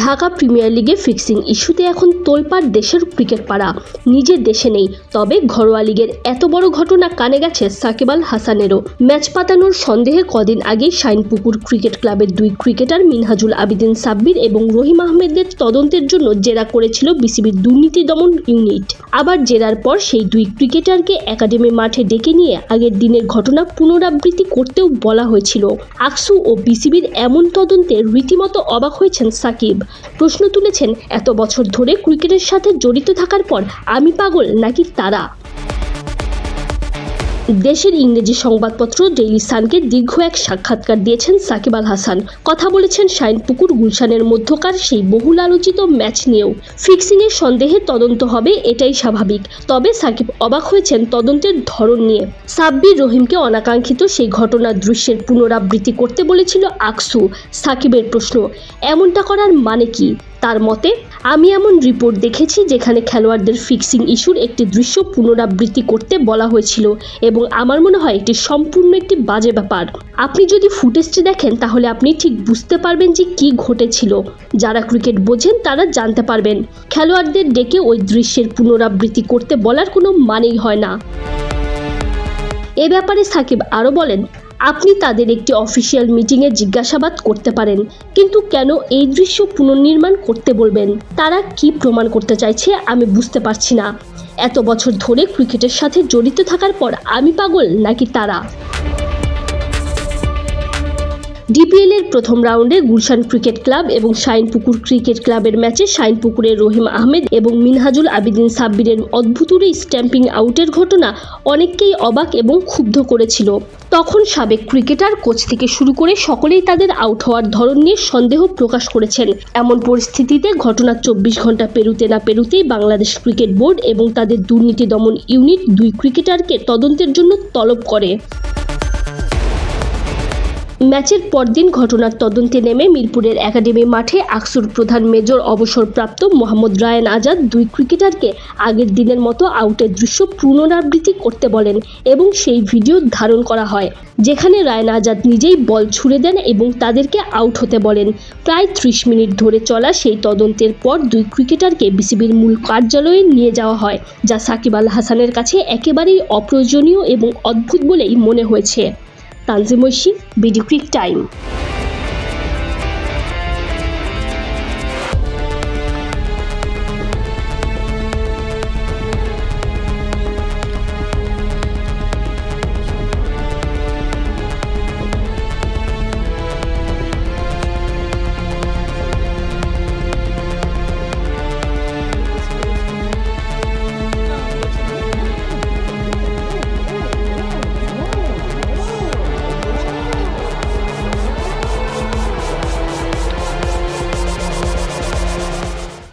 Dhaka premier লিগে fixing ইস্যুতে এখন তোলপাড় দেশের ক্রিকেট পাড়া। নিজের দেশে নেই, তবে ঘরোয়া লিগের এত বড় ঘটনা কানে গেছে সাকিব আল হাসানেরও। ম্যাচ পাতানোর সন্দেহে কদিন আগেই শাইনপুকুর ক্রিকেট ক্লাবের দুই ক্রিকেটার মিনহাজুল আবিদিন সাব্বির এবং রহিম আহমেদের তদন্তের জন্য জেরা করেছিল বিসিবির দুর্নীতি দমন ইউনিট। আবার জেরার পর সেই দুই ক্রিকেটারকে একাডেমি মাঠে ডেকে নিয়ে আগের দিনের ঘটনা পুনরাবৃত্তি করতেও বলা হয়েছিল। আকসু ও বিসিবির এমন তদন্তে রীতিমতো অবাক হয়েছেন সাকিব। প্রশ্ন তুলেছেন এত বছর ধরে ক্রিকেটের সাথে জড়িত থাকার পর আমি পাগল নাকি তারা? দেশের ইংরেজি সংবাদপত্র ডেইলি সানকে দীর্ঘ এক সাক্ষাৎকার দিয়েছেন সাকিব আল হাসান। কথা বলেছেন শাইনপুকুর গুলশানের মধ্যকার সেই বহুল আলোচিত ম্যাচ নিয়েও। ফিক্সিংয়ের সন্দেহে তদন্ত হবে, এটাই স্বাভাবিক। তবে সাকিব অবাক হয়েছেন তদন্তের ধরন নিয়ে। সাব্বির রহিমকে অনাকাঙ্ক্ষিত সেই ঘটনার দৃশ্যের পুনরাবৃত্তি করতে বলেছিল আকসু, সাকিবের প্রশ্ন। এমনটা করার মানে কি? তার মতে, আমি এমন রিপোর্ট দেখেছি যেখানে খেলোয়াড়দের ফিক্সিং ইস্যুর একটি দৃশ্য পুনরাবৃত্তি করতে বলা হয়েছিল এবং আমার মনে হয় এটি সম্পূর্ণ একটি বাজে ব্যাপার। আপনি যদি ফুটেজটি দেখেন, তাহলে আপনি ঠিক বুঝতে পারবেন যে কি ঘটেছিল। যারা ক্রিকেট বোঝেন, তারা জানতে পারবেন, খেলোয়াড়দের ডেকে ওই দৃশ্যের পুনরাবৃত্তি করতে বলার কোনো মানেই হয় না। এ ব্যাপারে সাকিব আরও বলেন আপনি তাদের একটি অফিসিয়াল মিটিংয়ে জিজ্ঞাসাবাদ করতে পারেন, কিন্তু কেন এই দৃশ্য পুনর্নির্মাণ করতে বলবেন? তারা কি প্রমাণ করতে চাইছে আমি বুঝতে পারছি না। এত বছর ধরে ক্রিকেটের সাথে জড়িত থাকার পর আমি পাগল নাকি তারা? ডিপিএল এর প্রথম রাউন্ডে গুলশান ক্রিকেট ক্লাব এবং শাইনপুকুর ক্রিকেট ক্লাবের ম্যাচে শাইনপুকুরের রহিম আহমেদ এবং মিনহাজুল আবিদিন সাব্বিরের অদ্ভুতুরে স্ট্যাম্পিং আউটের ঘটনা অনেককেই অবাক এবং ক্ষুব্ধ করেছিল। তখন সাবেক ক্রিকেটার, কোচ থেকে শুরু করে সকলেই তাদের আউট হওয়ার ধরন নিয়ে সন্দেহ প্রকাশ করেছেন। এমন পরিস্থিতিতে ঘটনার চব্বিশ ঘণ্টা পেরুতে না পেরুতেই বাংলাদেশ ক্রিকেট বোর্ড এবং তাদের দুর্নীতি দমন ইউনিট দুই ক্রিকেটারকে তদন্তের জন্য তলব করে। ম্যাচের পরদিন ঘটনার তদন্তে নেমে মিরপুরের একাডেমি মাঠে আকসুর প্রধান মেজর অবসরপ্রাপ্ত মোহাম্মদ রায়ান আজাদ দুই ক্রিকেটারকে আগের দিনের মতো আউটের দৃশ্য পুনরাবৃত্তি করতে বলেন এবং সেই ভিডিও ধারণ করা হয়, যেখানে রায়ান আজাদ নিজেই বল ছুড়ে দেন এবং তাদেরকে আউট হতে বলেন। প্রায় ত্রিশ মিনিট ধরে চলা সেই তদন্তের পর দুই ক্রিকেটারকে বিসিবির মূল কার্যালয়ে নিয়ে যাওয়া হয়, যা সাকিব আল হাসানের কাছে একেবারেই অপ্রয়োজনীয় এবং অদ্ভুত বলেই মনে হয়েছে। Tanzim Oishi BD cric time.